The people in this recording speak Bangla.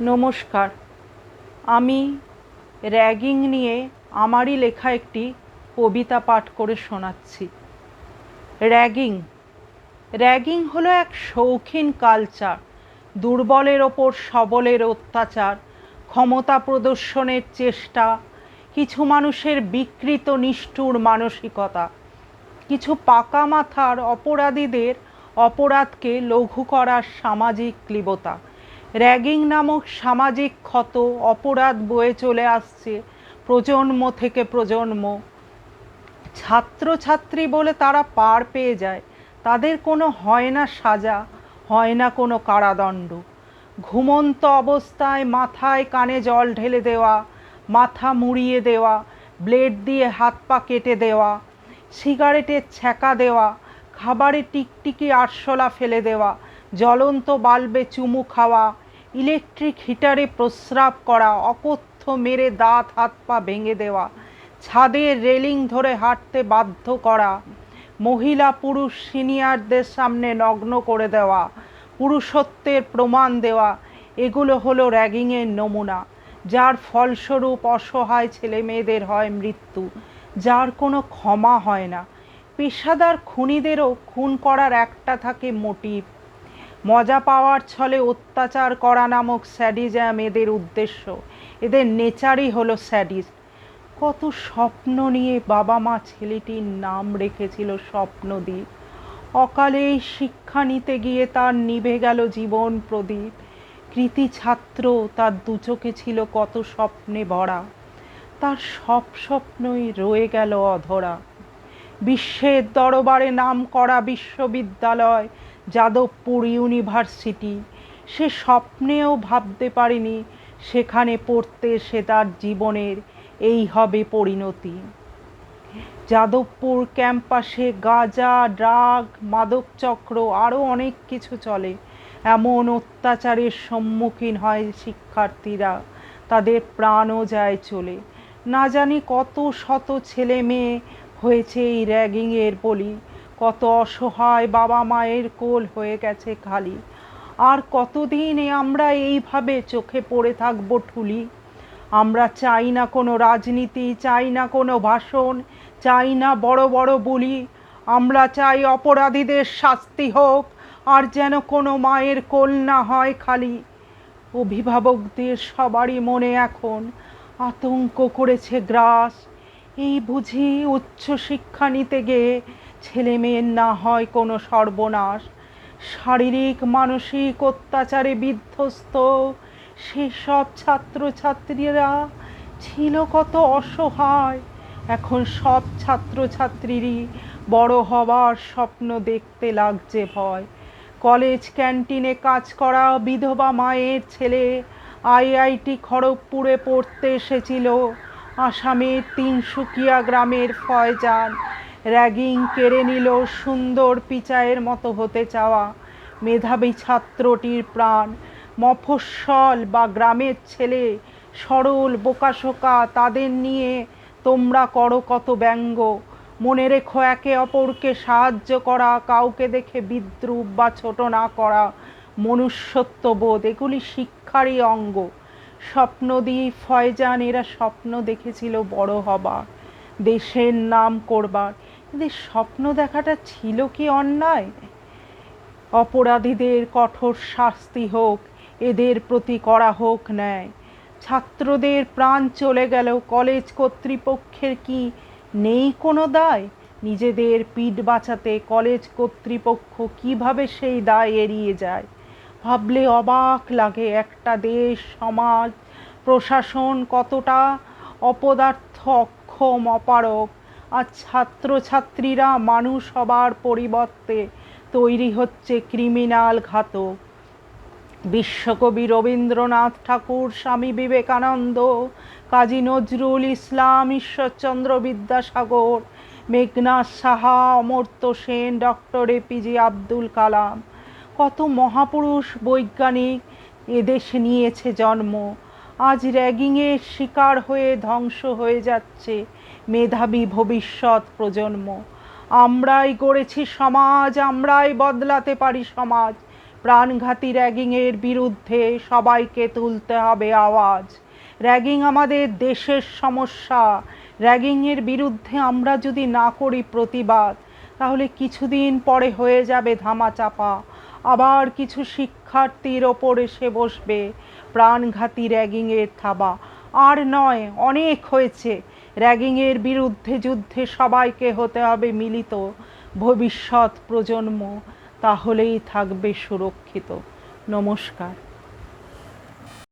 নমস্কার। আমি র্যাগিং নিয়ে আমারই লেখা একটি কবিতা পাঠ করে শোনাচ্ছি। র্যাগিং। র্যাগিং হলো এক শৌখিন কালচার, দুর্বলের ওপর সবলের অত্যাচার, ক্ষমতা প্রদর্শনের চেষ্টা, কিছু মানুষের বিকৃত নিষ্ঠুর মানসিকতা, কিছু পাকা মাথার অপরাধীদের অপরাধকে লঘু করার সামাজিক ক্লীবতা র্যাগিং নামক সামাজিক ক্ষত, অপরাধ বয়ে চলে আসছে প্রজন্ম থেকে প্রজন্ম। ছাত্রছাত্রী বলে তারা পার পেয়ে যায়, তাদের কোনো হয় না সাজা, হয় না কোনো কারাদণ্ড। ঘুমন্ত অবস্থায় মাথায় কানে জল ঢেলে দেওয়া, মাথা মুড়িয়ে দেওয়া, ব্লেড দিয়ে হাত পা কেটে দেওয়া সিগারেটের ছ্যাঁকা দেওয়া, খাবারে টিকটিকি আরশোলা ফেলে দেওয়া জ্বলন্ত বাল্বে চুমু খাওয়া, ইলেকট্রিক হিটারে প্রস্রাব করা, অকথ্য মেরে দাঁত হাত পা ভেঙে দেওয়া ছাদের রেলিং ধরে হাঁটতে বাধ্য করা, মহিলা পুরুষ সিনিয়রদের সামনে নগ্ন করে দেওয়া, পুরুষত্বের প্রমাণ দেওয়া, এগুলো হলো র্যাগিংয়ের নমুনা, যার ফলস্বরূপ অসহায় ছেলে মেয়েদের হয় মৃত্যু, যার কোনো ক্ষমা হয় না। পেশাদার খুনিদেরও খুন করার একটা থাকে মোটিভ। মজা পাওয়ার ছলে অত্যাচার করা নামক স্যাডিজ্যাম এদের উদ্দেশ্য। এদের নেচারই হলো স্যাডিজ কত স্বপ্ন নিয়ে বাবা মা ছেলেটির নাম রেখেছিল স্বপ্নদ্বীপ অকালে শিক্ষা নিতে গিয়ে তার নিভে গেল জীবন প্রদীপ। কৃতি ছাত্র, তার দুচোখে ছিল কত স্বপ্নে ভরা। তার সব স্বপ্নই রয়ে গেল অধরা। বিশ্বের দরবারে নাম করা বিশ্ববিদ্যালয় যাদবপুর ইউনিভার্সিটি। সে স্বপ্নেও ভাবতে পারেনি সেখানে পড়তে সে তার জীবনের এই হবে পরিণতি। যাদবপুর ক্যাম্পাসে গাঁজা, ড্রাগ, মাদকচক্র আরও অনেক কিছু চলে। এমন অত্যাচারের সম্মুখীন হয় শিক্ষার্থীরা। তাদের প্রাণও যায় চলে। না জানি কত শত ছেলে মেয়ে হয়েছে এই র্যাগিংয়ের বলি। কত অসহায় বাবা মায়ের কোল হয়ে গেছে খালি। আর কতদিন আমরা এইভাবে চোখে পড়ে থাকব ঠুলি? আমরা চাই না কোনো রাজনীতি, চাই না কোনো ভাষণ, চাই না বড় বড় বলি। আমরা চাই অপরাধীদের শাস্তি হোক, আর যেন কোনো মায়ের কোল না হয় খালি। অভিভাবকদের সবারই মনে এখন আতঙ্ক করেছে গ্রাস। এই বুঝি উচ্চশিক্ষা নিতে গিয়ে ছেলে মেয়ের না হয় কোনো সর্বনাশ। শারীরিক, মানসিক অত্যাচারে বিধ্বস্ত সেসব ছাত্রছাত্রীরা ছিল কত অসহায়। এখন সব ছাত্রছাত্রীরই বড় হবার স্বপ্ন দেখতে লাগছে ভয়। কলেজ ক্যান্টিনে কাজ করা বিধবা মায়ের ছেলে আইআইটি খড়গপুরে পড়তে এসেছিল। আসামের তিনসুকিয়া গ্রামের ফয়জান র্যাগিং কেড়ে নিল সুন্দর পিচায়ের মতো হতে চাওয়া মেধাবী ছাত্রটির প্রাণ। মফস্বল বা গ্রামের ছেলে, সরল, বোকাশোকা, তাদের নিয়ে তোমরা করো কত ব্যঙ্গ। মনে রেখো একে অপরকে সাহায্য করা, কাউকে দেখে বিদ্রুপ বা ছোট না করা মনুষ্যত্ববোধ, এগুলি শিক্ষারই অঙ্গ। স্বপ্নদ্বীপ ফয়জান, এরা স্বপ্ন দেখেছিল বড় হবার, দেশের নাম করবার। এদের স্বপ্ন দেখাটা ছিল কি অন্যায়? অপরাধীদের কঠোর শাস্তি হোক, এদের প্রতি করা হোক ন্যায়। ছাত্রদের প্রাণ চলে গেল কলেজ কর্তৃপক্ষের কি নেই কোনো দায়? নিজেদের পিঠ বাঁচাতে কলেজ কর্তৃপক্ষ কীভাবে সেই দায় এড়িয়ে যায়? ভাবলে অবাক লাগে একটা দেশ, সমাজ, প্রশাসন কতটা অপদার্থ, অক্ষম অপারক আর ছাত্রছাত্রীরা মানুষ হবার পরিবর্তে তৈরি হচ্ছে ক্রিমিনাল ঘাতক। বিশ্বকবি রবীন্দ্রনাথ ঠাকুর, স্বামী বিবেকানন্দ, কাজী নজরুল ইসলাম, ঈশ্বরচন্দ্র বিদ্যাসাগর মেঘনাথ সাহা, অমর্ত্য সেন, ডক্টর এপিজে আব্দুল কালাম। কত মহাপুরুষ বৈজ্ঞানিক এদেশে নিয়েছে জন্ম। আজ র্যাগিংয়ের শিকার হয়ে ধ্বংস হয়ে যাচ্ছে মেধাবী ভবিষ্যৎ প্রজন্ম। আমরাই গড়েছি সমাজ, আমরাই বদলাতে পারি সমাজ। প্রাণঘাতী র্যাগিংয়ের বিরুদ্ধে সবাইকে তুলতে হবে আওয়াজ। র্যাগিং আমাদের দেশের সমস্যা। র্যাগিংয়ের বিরুদ্ধে আমরা যদি না করি প্রতিবাদ, তাহলে কিছুদিন পরে হয়ে যাবে ধামাচাপা। আবার কিছু শিক্ষার্থীর ওপর এসে বসবে। প্রাণঘাতী র্যাগিংয়ের থাবা। আর নয়, অনেক হয়েছে। র্যাগিংয়ের বিরুদ্ধে যুদ্ধে সবাইকে হতে হবে মিলিত। ভবিষ্যৎ প্রজন্ম, তাহলেই থাকবে সুরক্ষিত। নমস্কার।